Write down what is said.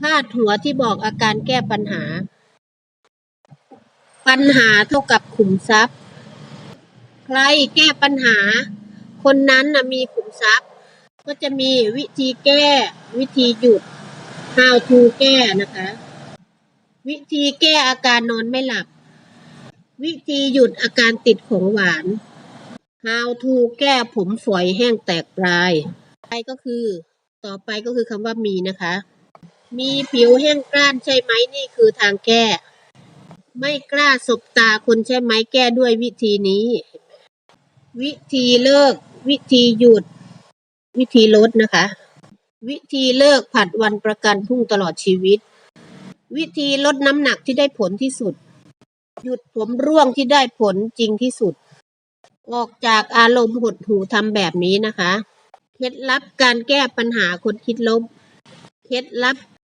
พาดหัวที่บอกอาการแก้ปัญหา ปัญหาเท่ากับขุมทรัพย์ ใครแก้ปัญหา คนนั้นนะมีขุมทรัพย์ ก็จะมีวิธีแก้ วิธีหยุด how to แก้นะคะ วิธีแก้อาการนอนไม่หลับ วิธีหยุดอาการติดของหวาน how to แก้ผมฝอยแห้งแตกปลายไปก็คือ ต่อไปก็คือคำว่ามีนะคะ มีผิวแห้งกร้านใช่ไหมนี่คือทางแก้ ไม่กล้าสบตาคนใช่ไหมแก้ด้วยวิธีนี้ วิธีเลิก วิธีหยุด วิธีลดนะคะ วิธีเลิกผัดวันประกันพรุ่งตลอดชีวิต วิธีลดน้ำหนักที่ได้ผลที่สุด หยุดผมร่วงที่ได้ผลจริงที่สุด ออกจากอารมณ์หดหู่ทำแบบนี้นะคะ เคล็ดลับการแก้ปัญหาคนคิดลบ เคล็ดลับ